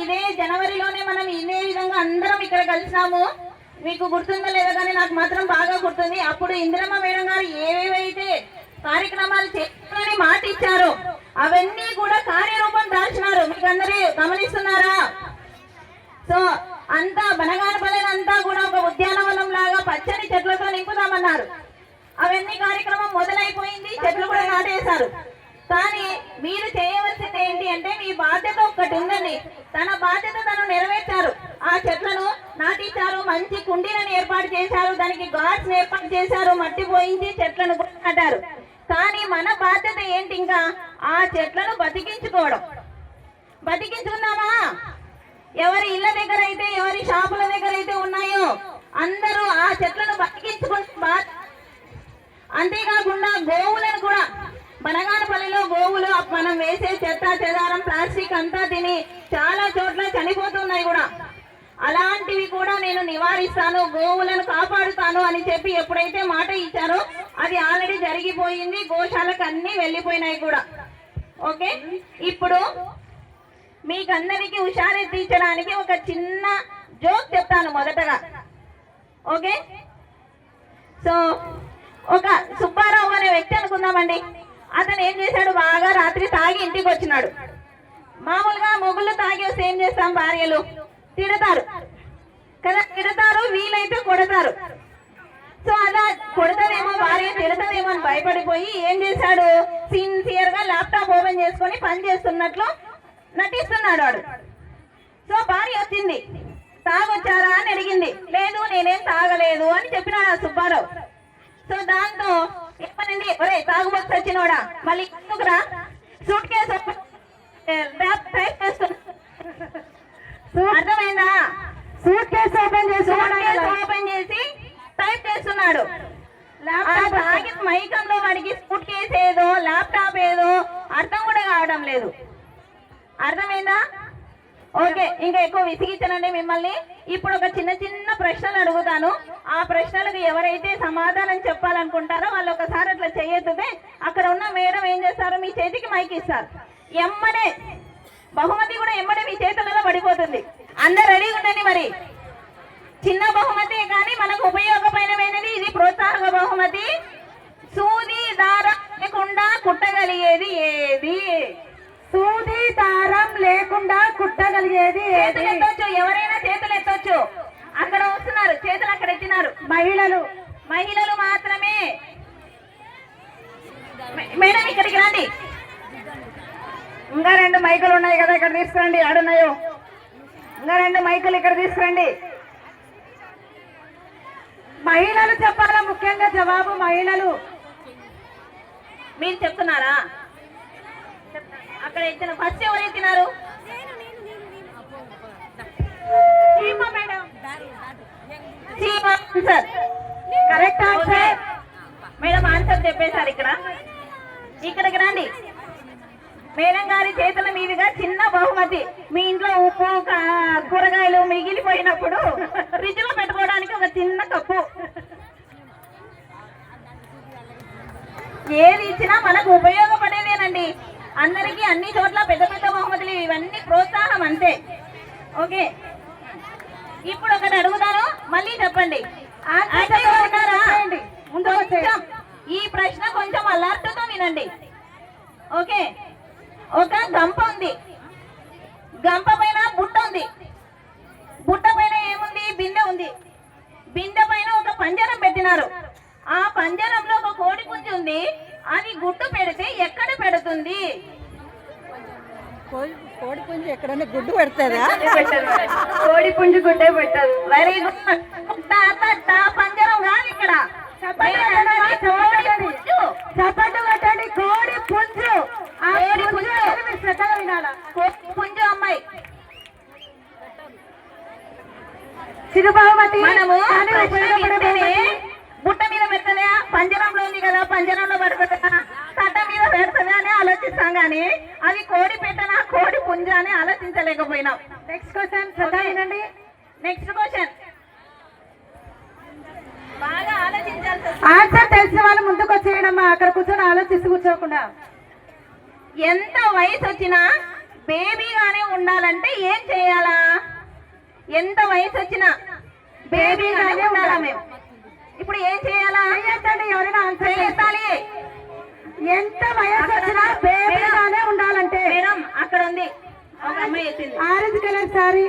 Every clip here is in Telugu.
ఇదే జనవరిలోనే మనం ఇదే విధంగా అందరం ఇక్కడ కలిసాము మీకు గుర్తుందో లేదో కానీ నాకు మాత్రం బాగా గుర్తుంది. అప్పుడు ఇందిరమ్మ మేడం గారు ఏవేవైతే కార్యక్రమాలు చేయాలని మాట ఇచ్చారో అవన్నీ కూడా కార్యరూపం దాల్చినారు. మీకు అందరూ గమనిస్తున్నారా? సో అంతా బనగానపల్లినంతా కూడా ఒక ఉద్యానవనం లాగా పచ్చని చెట్లతో నింపుదామన్నారు. అవన్నీ కార్యక్రమం మొదలైపోయింది. చెట్లు కూడా నాటేశారు. కానీ మీరు చేయవలసింది ఏంటి అంటే మీ బాధ్యత ఒక్కటి ఉందండి. తన బాధ్యత తను నెరవేర్చారు. ఆ చెట్లను నాటించారు మంచి కుండీలను ఏర్పాటు చేశారు. దానికి గాడ్స్ ఏర్పాటు చేశారు. మట్టి పోయించి చెట్లను నాటారు. కానీ మన బాధ్యత ఏంటి ఇంకా? ఆ చెట్లను బతికించుకోవడం. బతికించుకుందామా? ఎవరి ఇళ్ళ దగ్గర అయితే ఎవరి షాపుల దగ్గర అయితే ఉన్నాయో అందరూ ఆ చెట్లను బతికించుకుంటే బాధ అంతేకాకుండా గోవులను కూడా. బనగానపల్లిలో మనం వేసే చెత్త చెదారం ప్లాస్టిక్ అంతా తిని చాలా చోట్ల చనిపోతున్నాయి కూడా. అలాంటివి కూడా నేను నివారిస్తాను గోవులను కాపాడుతాను అని చెప్పి ఎప్పుడైతే మాట ఇచ్చారో అది ఆల్రెడీ జరిగిపోయింది గోశాలకు అన్ని వెళ్ళిపోయినాయి కూడా. ఓకే? ఇప్పుడు మీకందరికీ హుషారెత్తించడానికి ఒక చిన్న జోక్ చెప్తాను మొదటగా. ఓకే? సో ఒక సుబ్బారావు అనే వ్యక్తి అనుకుందామండి. అతను ఏం చేశాడు? బాగా రాత్రి తాగి ఇంటికి వచ్చినాడు. మామూలుగా మొగుళ్ళు తాగి వస్తే ఏం చేస్తాం భార్యలు? తిడతారు. కదా తిడతారు వీలైతే కొడతారు. సో అలా కొడతారేమో భార్య తిడతారేమో అని భయపడిపోయి ఏం చేశాడు? సిన్సియర్గా ల్యాప్టాప్ ఓపెన్ చేసుకొని పని చేస్తున్నట్లు నటిస్తున్నాడు వాడు. సో భార్య వచ్చింది. తాగొచ్చారా అని అడిగింది. లేదు నేనేం తాగలేదు అని చెప్పినాడు ఆ సుబ్బారావు. సో దాంతో ఏమనండి ఒరే తాగుబోతు వచ్చినోడా మళ్ళీ ఎందుకురా సూట్ కేసు అర్థమైందా? సూట్ కేసు ఓపెన్ చేసి ఓపెన్ చేసి టైప్ చేస్తున్నాడు. తాగిన మైకంలో వాడికి సూట్ కేసు ఏదో ల్యాప్టాప్ ఏదో అర్థం కూడా కావడం లేదు. అర్థమైందా? ఓకే ఇంకా ఎక్కువ విసిగించనండి మిమ్మల్ని. ఇప్పుడు ఒక చిన్న చిన్న ప్రశ్నలు అడుగుతాను. ఆ ప్రశ్నలకు ఎవరైతే సమాధానం చెప్పాలనుకుంటారో వాళ్ళు ఒకసారి అట్లా చేయొద్దుతే అక్కడ ఉన్న మేడం ఏం చేస్తారు? మీ చేతికి మైక్ ఇస్తారు. ఎమ్మడే బహుమతి కూడా ఎమ్మడే మీ చేతులలో పడిపోతుంది. అందరు రెడీగా ఉండండి మరి. చిన్న బహుమతి కానీ మనకు ఉపయోగమైనది ఇది ప్రోత్సాహక బహుమతి. సూది దారకుండా లేకుండా కుట్టగలిగేది ఏది? సూది దారం లేకుండా కుట్టగలిగేది ఏది? చేతులు ఎత్తొచ్చు ఎవరైనా చేతులు ఎత్తొచ్చు అక్కడ వస్తున్నారు చేతులు అక్కడ ఎత్తినారు. మహిళలు. మహిళలు మాత్రమే. మేడం ఇక్కడికి రండి. ఇంకా రెండు మైకులు ఉన్నాయి కదా ఇక్కడ తీసుకురండి. ఆడున్నాయో ఇంకా రెండు మైకులు ఇక్కడ తీసుకురండి. మహిళలు చెప్పాలా ముఖ్యంగా? జవాబు మహిళలు. మీరు చెప్తున్నారా? అక్కడ ఎత్తిన ఫస్ట్ ఎవరు ఎత్తినారు madam. Answer correct answer madam answer చెప్పేశారు ఇక్కడ. ఇక్కడికి రండి. మేడం గారి చేతుల మీదుగా చిన్న బహుమతి. మీ ఇంట్లో ఉప్పు కూరగాయలు మిగిలిపోయినప్పుడు ఫ్రిడ్జ్లో పెట్టుకోవడానికి ఒక చిన్న కప్పు. ఏది ఇచ్చినా మనకు ఉపయోగపడేదేనండి. అందరికీ అన్ని చోట్ల పెద్ద పెద్ద బహుమతులు ఇవన్నీ ప్రోత్సాహం అంతే. ఓకే. ఇప్పుడు ఒకటి అడుగుతాను మళ్ళీ చెప్పండి. ఈ ప్రశ్న కొంచెం అలర్ట్తో వినండి. ఓకే. ఒక గంప ఉంది. గంప పైన బుట్ట ఉంది. బుట్ట పైన ఏముంది? బిందె ఉంది. బిందె పైన ఒక పంజరం పెట్టినారు. ఆ పంజరంలో ఒక కోడి పుంజు ఉంది. అది గుడ్డు పెడితే ఎక్కడ పెడుతుంది? కోడి కోడి పుంజు ఎక్కడైనా గుడ్డు పెడతారా? కోడి పుంజు గుడ్డే పెట్టదు. వెరీ గుడ్ పంజరం కాదు ఇక్కడ. చప్పట్లు కొట్టండి కోడి పుంజు. ఆ కోడి పుంజు. పుంజు. శ్రద్ధగా వినాలా? అమ్మాయి. చిరు బహుమతి మనము బుట్ట మీద పెడతదా పంజరంలో ఉంది కదా పంజరంలో పడుతుందా తట్ట మీద పెడుతుందా అని ఆలోచిస్తాం కానీ అది కోడి పెట్టనా కోడి పుంజ అని ఆలోచించలేకపోయినాం. Next question next question. Answer తెలిసిన వాళ్ళు ముందుకు వచ్చేయడమ్మా. అక్కడ కూర్చొని ఆలోచిస్తూ కూర్చోకుండా. ఎంత వయసు వచ్చినా బేబీగానే ఉండాలంటే ఏం చేయాలా? ఎంత వయసు వచ్చినా బేబీగానే ఉండాలా మేము? ఇప్పుడు ఏం చేయాలా? ఎవరైనా. చేయెత్తాలి ఎంత వయసు వచ్చినా బేబీగానే ఉండాలంటే. మేడం అక్కడ ఉంది. ఒక అమ్మాయి ఎత్తింది ఆరెంజ్ కలర్ సారీ.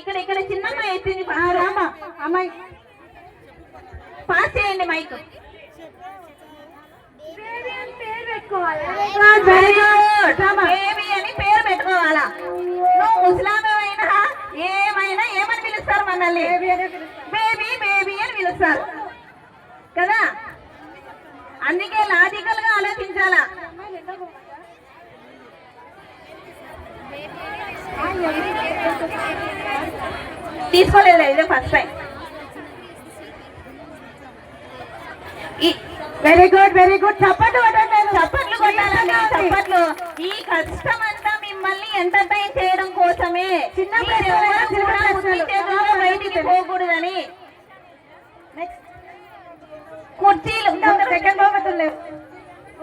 ఇక్కడ ఇక్కడ చిన్న అమ్మాయి ఎత్తింది రామా అమ్మాయి. పాస్ చేయండి మైక్ బేబీ అని పేరు పెట్టుకోవాలా? నువ్వు ముస్లాం ఏమైనా? ఏమని పిలుస్తారు మనల్ని? బేబీ అని పిలుస్తారు కదా? అందుకే లాజికల్గా ఆలోచించాలా? తీసుకోలేదు ఇదే first time very good very good చప్పట్లు కొట్టండి చప్పట్లు కొట్టాలండి చప్పట్లు. ఈ కష్టం అంతా మిమ్మల్ని ఎంటర్టైన్ చేయడం కోసమే. చిన్న బయటికి పోకూడదని కుర్చీలు సెకండ్ ఒకటి లేవు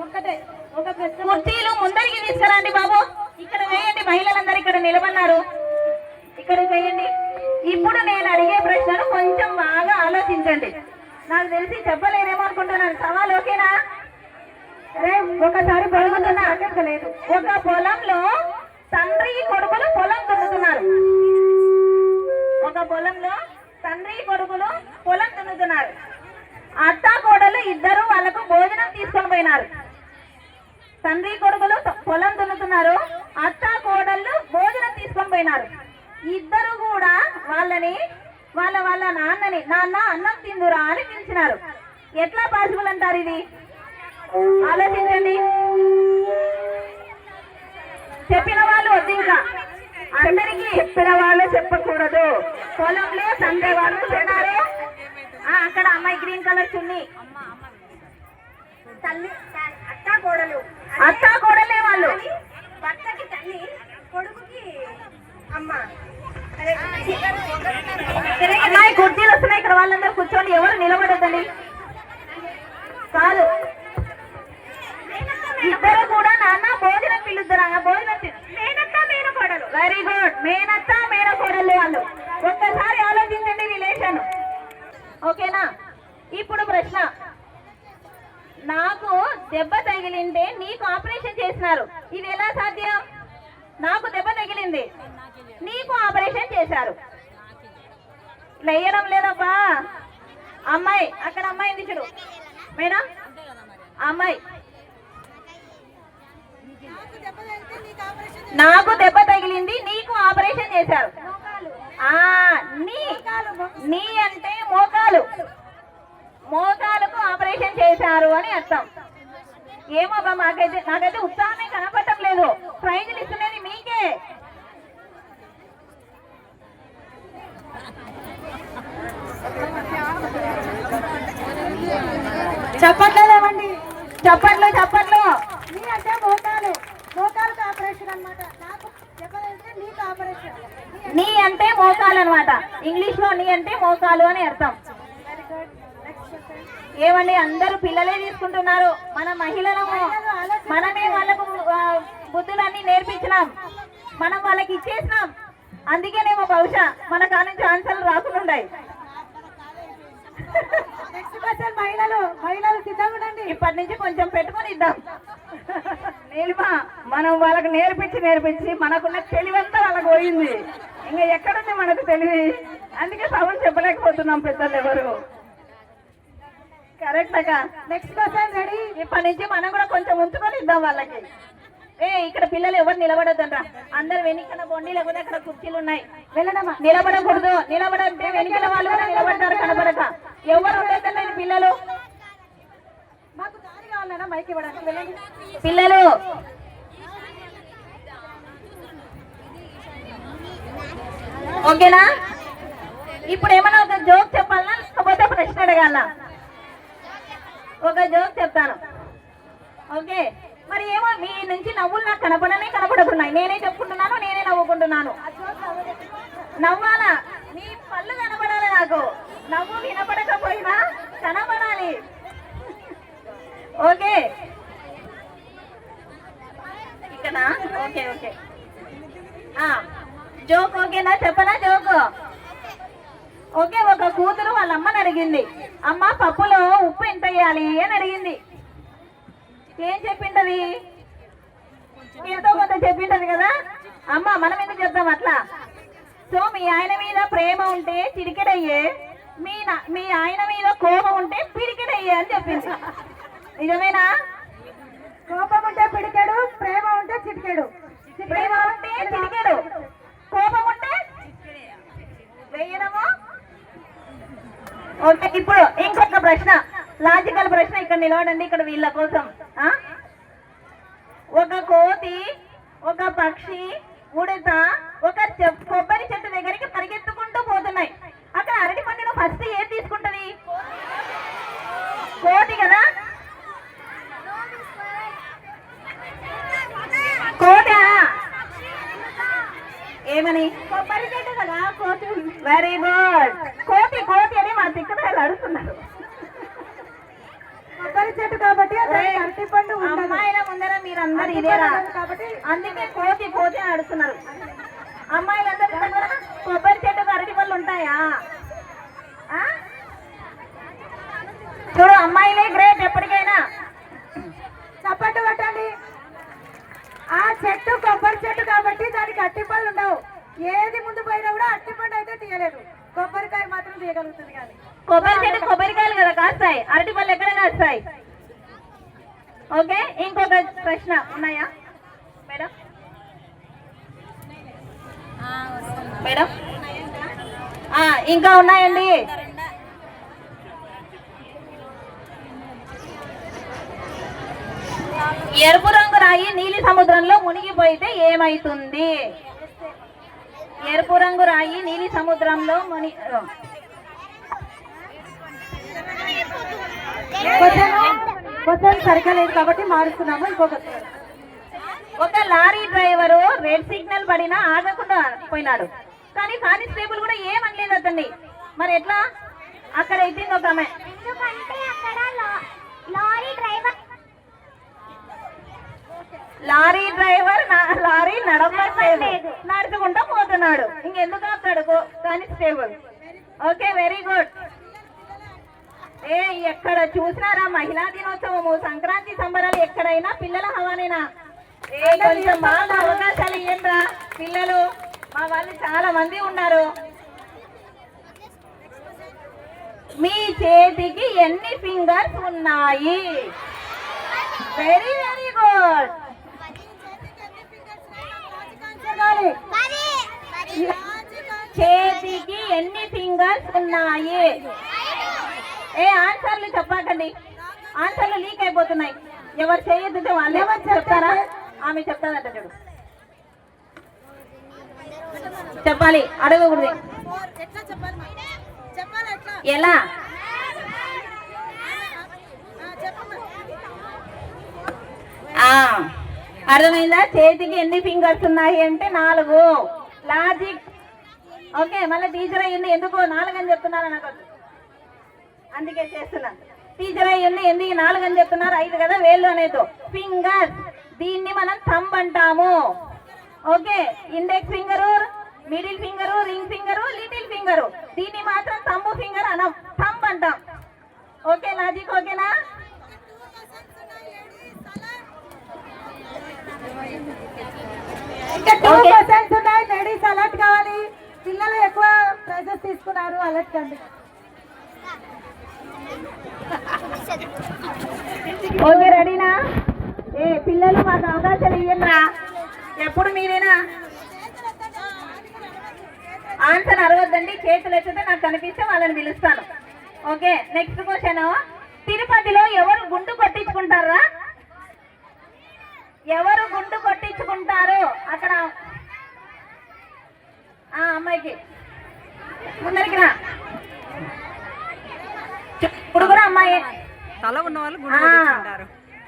ఒక్కటే ఒక ప్రశ్న కుర్చీలు ముందరికి తీసుకురండి బాబు. ఇక్కడ వేయండి మహిళలందరూ ఇక్కడ నిలబడినారు. ఇక్కడ వేయండి. ఇప్పుడు నేను అడిగే ప్రశ్నలు కొంచెం బాగా ఆలోచించండి. నాకు తెలిసి చెప్పలేరేమో అనుకుంటున్నాను. సవాల్ ఓకేనా? అరే ఒకసారి బరుగుతున్నా లేదు. ఒక పొలంలో తండ్రి కొడుకులు పొలం దున్నుతున్నారు. ఒక పొలంలో తండ్రి కొడుకులు పొలం దున్నుతున్నారు. అత్త కోడలు ఇద్దరు వాళ్ళకు భోజనం తీసుకొని పోయినారు. తండ్రి కొడుకులు పొలం దున్నుతున్నారు. అత్త కోడళ్ళు భోజనం తీసుకొని పోయినారు. ఇద్దరు కూడా వాళ్ళని వాళ్ళ వాళ్ళ నాన్నని నాన్న అన్నం తిందురా అని పిలిచినారు. ఎట్లా పాసిబుల్ అంటారు ఇది? ఆలోచించండి. చెప్పిన వాళ్ళు వద్దు ఇంకా. అందరికీ చెప్పిన వాళ్ళు చెప్పకూడదు. పొలంలో సందే వాళ్ళు తిన్నారు అక్కడ అమ్మాయి గ్రీన్ కలర్ చున్ని. తల్లి అత్త కోడలు. అత్త కోడలే వాళ్ళు. భర్తకి తల్లి కొడుకుకి అమ్మ. అమ్మాయి కుర్చీలు వస్తున్నాయి ఇక్కడ వాళ్ళందరూ కూర్చోండి. ఎవరు నిలబడద్దండి? కాదు. ఇద్దరు కూడా నాన్న భోజనం పిలుద్దురా భోజనం వెరీ గుడ్ మేనత్త మేనకోడలు వాళ్ళు. ఒక్కసారి ఆలోచించండి రిలేషన్ ఓకేనా? ఇప్పుడు ప్రశ్న. నాకు దెబ్బ తగిలింటే నీకు ఆపరేషన్ చేసినారు. ఇది ఎలా సాధ్యం? నాకు దెబ్బ తగిలింది. నీకు ఆపరేషన్ చేశారు. లేయడం లేదబ్బా. అమ్మాయి అక్కడ అమ్మాయి ఉంది చూడు. మేడం? అమ్మాయి. నాకు దెబ్బ తగిలింది నీకు ఆపరేషన్ చేశారు. నీ నీ అంటే మోకాలు. మోకాలకు ఆపరేషన్ చేశారు అని అర్థం. ఏమబ్బా మాకైతే నాకైతే ఉత్సాహమే కనపడటం లేదు. ప్రైజులు ఇస్తున్నది మీకే. చెప్పట్లేదేమండి చప్పట్లు చప్పట్లు. నీ అంటే మోకాలు. మోకాలకు ఆపరేషన్ అనమాట నాకు చెప్పదంటే నీకు ఆపరేషన్. నీ అంటే మోకాలు అనమాట ఇంగ్లీష్లో నీ అంటే మోకాలు అని అర్థం. ఏమండి అందరూ పిల్లలే తీసుకుంటున్నారు. మన మహిళలము మనమే వాళ్ళకు బుద్ధులన్నీ నేర్పించినాం. మనం వాళ్ళకి ఇచ్చేసినాం. అందుకేనేమో బహుశా మన కానుంచి ఆన్సర్లు రాకుండా ఉండాయి. నెక్స్ట్ క్వశ్చన్ మహిళలు. మహిళలు సిద్ధంగా ఉండండి. ఇప్పటి నుంచి కొంచెం పెట్టుకొని ఇద్దాం. నీలిమా మనం వాళ్ళకి నేర్పించి నేర్పించి మనకున్న తెలివంతా వాళ్ళకి పోయింది. ఇంకా ఎక్కడుంది మనకు తెలివి? అందుకే సభలు చెప్పలేకపోతున్నాం పెద్దలు ఎవరు. కరెక్ట్ అక్క. నెక్స్ట్ క్వశ్చన్ రెడీ ఇప్పటి నుంచి మనం కూడా కొంచెం ఉంచుకొని ఇద్దాం వాళ్ళకి. ఏ ఇక్కడ పిల్లలు ఎవరు నిలబడొద్దంట్రా అందరు వెనుకన బొండి లేకపోతే అక్కడ కుర్చీలు ఉన్నాయి. వెళ్ళడమా నిలబడకూడదు. నిలబడంటే వెనుకల వాళ్ళు కూడా నిలబడతారు కనబడక ఎవరు ఉండేదండి పిల్లలు? మాకు దారి కావాలన్నా మైక్ ఇవ్వడానికి వెళ్ళండి. పిల్లలు! ఓకేనా? ఇప్పుడు ఏమైనా ఒక జోక్ చెప్పాలనా లేకపోతే ప్రశ్న అడగాల? ఒక జోక్ చెప్తాను. ఓకే? మరి ఏమో మీ నుంచి నవ్వులు నాకు కనపడనే కనపడుతున్నాయి నేనే చెప్పుకుంటున్నాను నేనే నవ్వుకుంటున్నాను. నవ్వాలా? మీ పళ్ళు కనపడాలి నాకు. నవ్వు వినపడకపోయినా కనపడాలి. ఓకే. ఇక్కడ? Okay okay. జోక్ ఓకేనా? చెప్పనా జోక్? ఓకే ఒక కూతురు వాళ్ళ అమ్మని అడిగింది. అమ్మ పప్పులో ఉప్పు ఎంత వేయాలి అని అడిగింది. ఏం చెప్పింటది ఎంతో కొంత చెప్పింటది కదా? అమ్మ మనం ఎందుకు చెప్తాం అట్లా? సో మీ ఆయన మీద ప్రేమ ఉంటే చిరికెడయ్యే మీ మీ ఆయన మీద కోపం ఉంటే పిడికెడయ్యే అని చెప్పింది. నిజమేనా? కోపం ఉంటే పిడికాడు ప్రేమ ఉంటే చిటికాడు. ప్రేమ ఉంటే చిరికెడు కోపం ఉంటే వేయడము ఓకే ఇప్పుడు ఇంకొక ప్రశ్న. లాజికల్ ప్రశ్న ఇక్కడ నిలవడండి ఇక్కడ వీళ్ళ కోసం? ఒక కోతి ఒక పక్షి ఉడత ఒక చె- కొబ్బరి చెట్టు దగ్గరికి పరిగెత్తుకుంటూ పోతున్నాయి. అక్కడ అరటి పండును ఫస్ట్ ఏది తీసుకుంటది? కోతి కదా? కోట ఏమని? కొబ్బరి చెట్టు కదా కోతి వెరీ గుడ్ కోతి కోతి అని మా తిక్కదాలు అడుగుతున్నారు చెట్టు కాబట్టి ఏయ్, అరటి పండు అమ్మాయిల ముందర మీరందరూ ఇదేరా. కాబట్టి అందుకే కోతి కోతి అని అడుగుతున్నారు అమ్మాయిలందరి దగ్గర కొబ్బరి చెట్టుకు అరటి పళ్ళు ఉంటాయా? చూడు అమ్మాయిలే గ్రేట్ ఎప్పటికైనా. చప్పట్టు కొట్టండి. ఆ చెట్టు కొబ్బరి చెట్టు కాబట్టి దానికి అట్టిపళ్ళు ఉండవు. ఏది ముందు పోయినా కూడా అట్టిపండు అయితే తీయలేదు. కొబ్బరికాయ మాత్రం తీయగలుగుతుంది కానీ. కొబ్బరి చెట్టు కొబ్బరికాయలు కదా కాస్తాయి. అరటి పళ్ళు ఎక్కడ కాస్తాయి? ఓకే ఇంకొక ప్రశ్న ఉన్నాయా? మేడం? మేడం? ఆ, ఇంకా ఉన్నాయండి. ఎరుపు రంగు రాయి నీలి సముద్రంలో మునిగిపోయితే ఏమైతుంది? ఎరుపు రంగు రాయి నీలి సముద్రంలో ముని కొంచెం సరిగ్గా లేదు కాబట్టి మారుస్తున్నాము ఇంకొక ఒక లారీ డ్రైవరు రెడ్ సిగ్నల్ పడినా ఆగకుండా పోయినాడు. కానీ కానిస్టేబుల్ కూడా ఏమనలేదు అతన్ని. మరి ఎట్లా? అక్కడ ఎత్తింది ఒక ఆమె. అక్కడ లారీ డ్రైవర్ లారీ డ్రైవర్ నా- లారీ నడవట్లేదు. నడుచుకుంటూ పోతున్నాడు. ఇంకెందుకు ఆపుతాడు కో- కానిస్టేబుల్ ఓకే వెరీ గుడ్. ఏ ఎక్కడ చూసినారా మహిళా దినోత్సవము సంక్రాంతి సంబరాలు ఎక్కడైనా పిల్లల హవానేనా? ఏ కొంచెం బాగా అవకాశాలు ఇయ్యండిరా పిల్లలు. మా వాళ్ళు చాలా మంది ఉన్నారు. మీ చేతికి ఎన్ని ఫింగర్స్ ఉన్నాయి? Very very good. చేతికి ఎన్ని ఫింగర్స్ ఉన్నాయి? ఏ ఆన్సర్లు చెప్పకండి. ఆన్సర్లు లీక్ అయిపోతున్నాయి. ఎవరు చేయొద్దు వాళ్ళు ఎవరు చెప్తారా? ఆమె చెప్తాదంట చూడు. చెప్పాలి అడగకూడదు. ఎలా? అర్థమైందా? చేతికి ఎన్ని ఫింగర్స్ ఉన్నాయి అంటే నాలుగు. లాజిక్ ఓకే మళ్ళీ టీచర్ అయ్యింది ఎందుకు? నాలుగు అని చెప్తున్నారు నాకు? అందుకే చేస్తున్నా. టీచర్ అయ్యింది ఎందుకు నాలుగు అని చెప్తున్నారు ఐదు కదా వేళ్ళు అనేది. ఫింగర్స్ దీన్ని మనం థంబ్ అంటాము. Okay? Index finger middle finger ring finger little finger దీన్ని మాత్రం థంబ్ ఫింగర్ అనం. థంబ్ అంటాం. ఓకే లాజిక్ ఓకేనా. పర్సెంట్స్ ఉన్నాయి. లేడీస్ అలర్ట్ కావాలి. పిల్లలు ఎక్కువ ప్రైజెస్ తీసుకున్నారు. అలర్ట్ కండి. ఓకే రెడీనా? ఏ పిల్లలు మాకు అవకాశాలు ఇవ్వండిరా ఎప్పుడు మీరేనా? ఆన్సర్ అరవద్దండి చేతులు ఎత్తితే నాకు కనిపిస్తే వాళ్ళని పిలుస్తాను. ఓకే నెక్స్ట్ క్వశ్చన్ తిరుపతిలో ఎవరు గుండు కొట్టించుకుంటారా? ఎవరు గుండు కొట్టించుకుంటారు అక్కడ ఆ అమ్మాయికి. ముందరికి రా. ఇప్పుడు కూడా అమ్మాయి. తల ఉన్న వాళ్ళు గుండు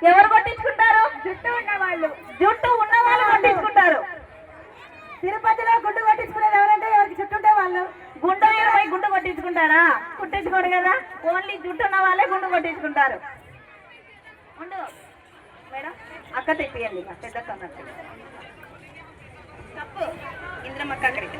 ఎవరు కొట్టించుకుంటారు? జుట్టు ఉన్న వాళ్ళు. జుట్టు ఉన్న వాళ్ళు కొట్టించుకుంటారు. తిరుపతిలో గుడ్డు కొట్టించుకునేది ఎవరంటే ఎవరికి చుట్టుంటే వాళ్ళు. గుండు పోయి గుండు కొట్టించుకుంటారా? కొట్టించుకోడు కదా. ఓన్లీ జుట్టు ఉన్న వాళ్ళే గుండు కొట్టించుకుంటారు. ఉండు. మేడం అక్క తెప్పియండి పెద్ద కన్నట్టు తప్పు. ఇంద్రమక్క అక్కడికి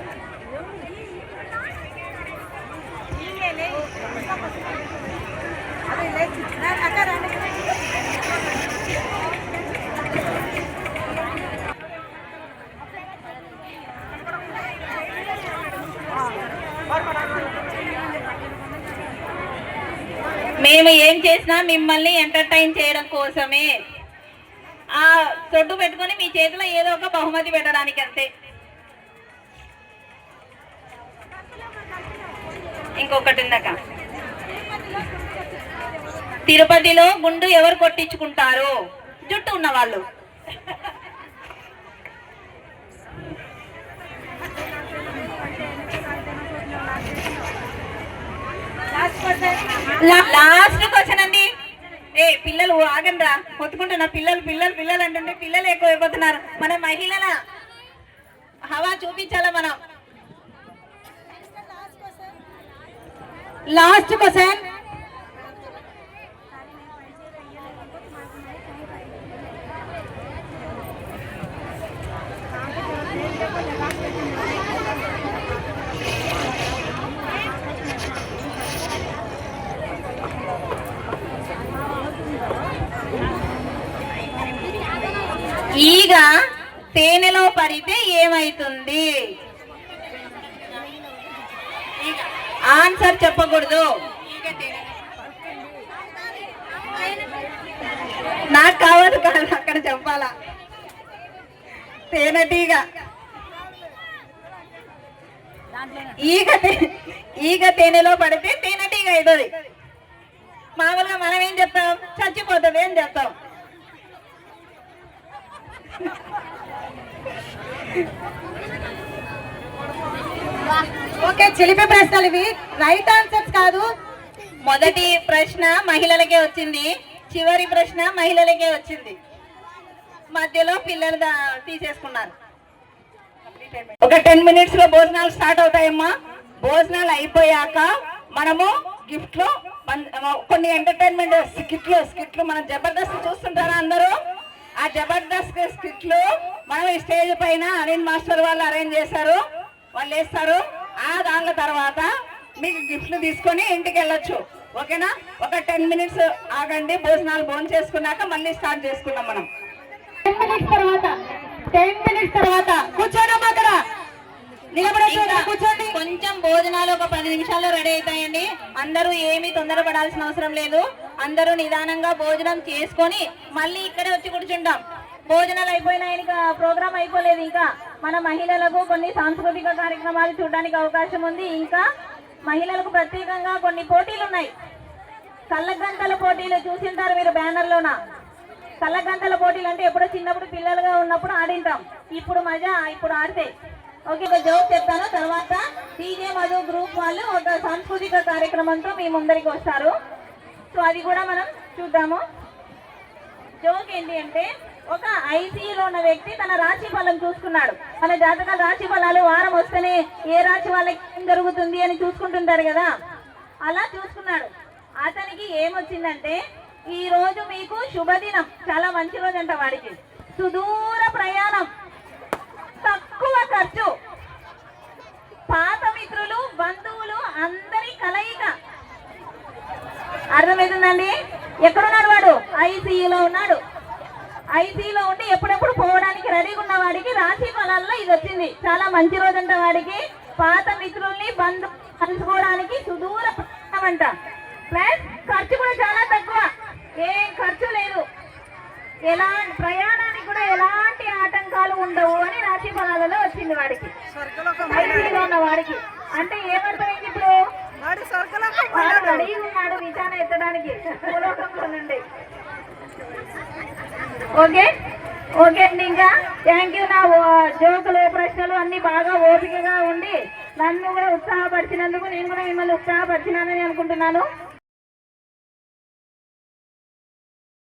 మేము ఏం చేసినా మిమ్మల్ని ఎంటర్టైన్ చేయడం కోసమే. ఆ తొట్టు పెట్టుకొని మీ చేతిలో ఏదో ఒక బహుమతి పెట్టడానికి అంతే ఇంకొకటి ఉందక తిరుపతిలో గుండు ఎవరు కొట్టించుకుంటారు? జుట్టు ఉన్న వాళ్ళు లాస్ట్ క్వశ్చన్ అండి. ఏ పిల్లలు ఆగండ్రా. కొట్టుకుంటున్నా. పిల్లలు పిల్లలు పిల్లలు అంటుంటే పిల్లలు ఎక్కువ అయిపోతున్నారు. మన మహిళల హవా చూపించాలా మనం? లాస్ట్ క్వశ్చన్ ఈగ తేనెలో పడితే ఏమైతుంది? ఆన్సర్ చెప్పకూడదు. నాకు కావదు కాదు అక్కడ చెప్పాలా? తేనెటీగ. ఈగ ఈగ తేనెలో పడితే తేనెటీగ అవుతుంది మామూలుగా మనం ఏం చెప్తాం చచ్చిపోతుంది ఏం చెప్తాం ఓకే చిలిపి ప్రశ్నలు ఇవి. రైట్ ఆన్సర్స్ కాదు. మొదటి ప్రశ్న మహిళలకే వచ్చింది. చివరి ప్రశ్న మహిళలకే వచ్చింది. మధ్యలో పిల్లలు తీసేసుకున్నారు. ఒక టెన్ మినిట్స్లో భోజనాలు స్టార్ట్ అవుతాయమ్మా. భోజనాలు అయిపోయాక మనము గిఫ్ట్లో కొన్ని ఎంటర్టైన్మెంట్ స్కిట్లు స్కిట్లు మనం జబర్దస్త్ చూస్తుంటారా అందరూ? ఆ జబర్దస్త్ స్కిట్లు మనం ఈ స్టేజ్ పైన అరేంజ్ మాస్టర్ వాళ్ళు అరేంజ్ చేశారు. వాళ్ళు వేస్తారు. ఆ దానిల తర్వాత మీకు గిఫ్ట్లు తీసుకొని ఇంటికి వెళ్ళొచ్చు. ఓకేనా? ఒక టెన్ మినిట్స్ ఆగండి. భోజనాలు భోజనం చేసుకున్నాక మళ్ళీ స్టార్ట్ చేసుకున్నాం మనం. టెన్ మినిట్స్ తర్వాత టెన్ మినిట్స్ తర్వాత కూర్చోండి అమ్మా అక్కడ. కూర్చోండి. కొంచెం భోజనాలు ఒక పది నిమిషాల్లో రెడీ అవుతాయండి అందరూ ఏమీ తొందరపడాల్సిన అవసరం లేదు. అందరూ నిదానంగా భోజనం చేసుకొని మళ్ళీ ఇక్కడే వచ్చి కూర్చుంటాం. భోజనాలు అయిపోయినాయి ఇంకా ప్రోగ్రామ్ అయిపోలేదు. ఇంకా మన మహిళలకు కొన్ని సాంస్కృతిక కార్యక్రమాలు చూడడానికి అవకాశం ఉంది. ఇంకా మహిళలకు ప్రత్యేకంగా కొన్ని పోటీలు ఉన్నాయి. కళ్ళగంతల పోటీలు చూసింటారు మీరు బ్యానర్లోన. కళ్ళగంతల పోటీలు అంటే ఎప్పుడో చిన్నప్పుడు పిల్లలుగా ఉన్నప్పుడు ఆడింటాం. ఇప్పుడు మజా ఇప్పుడు ఆడితే. ఓకే ఒక జోక్ చెప్తాను. తర్వాత డీజే మధు గ్రూప్ వాళ్ళు ఒక సాంస్కృతిక కార్యక్రమంతో మీ ముందరికి వస్తారు. సో అది కూడా మనం చూద్దాము. జోక్ ఏంటి అంటే ఒక ఐసీలో ఉన్న వ్యక్తి తన రాశి ఫలం చూసుకున్నాడు. మన జాతక రాశి ఫలాలు వారం వస్తేనే ఏ రాశి వాళ్ళకి ఏం జరుగుతుంది అని చూసుకుంటుంటారు కదా? అలా చూసుకున్నాడు. అతనికి ఏమొచ్చిందంటే ఈ రోజు మీకు శుభదినం. చాలా మంచి రోజు అంట వాడికి. సుదూర ప్రయాణం. తక్కువ ఖర్చు. పాత మిత్రులు బంధువులు అందరి కలయిక. అర్థమవుతుందండి? ఎక్కడున్నాడు వాడు? ఐసీయూలో ఉన్నాడు. ఐసీయూలో ఉండి ఎప్పుడెప్పుడు పోవడానికి రెడీగా ఉన్న వాడికి రాశి ఫలాల్లో ఇది వచ్చింది. చాలా మంచి రోజంట వాడికి. పాత మిత్రుల్ని బంధు కలుసుకోవడానికి సుదూర అంట. ప్లస్ ఖర్చు కూడా చాలా తక్కువ. ఏం ఖర్చు లేదు. ఎలా ప్రయాణానికి కూడా ఎలాంటి ఆటంకాలు ఉండవు అని రాశి ఫలాలలో వచ్చింది వాడికి. ఐసీయూలో ఉన్న వాడికి. అంటే ఏమర్థమైంది ఇప్పుడు? వాడు రెడీగా ఉన్నాడు విచారణ ఎత్తడానికి. నుండి ఓకే? ఓకే అండి ఇంకా. థ్యాంక్ యూ నా జోకులు ప్రశ్నలు అన్ని బాగా ఓపికగా ఉండి నన్ను కూడా ఉత్సాహపరిచినందుకు నేను కూడా మిమ్మల్ని ఉత్సాహపరిచినానని అనుకుంటున్నాను.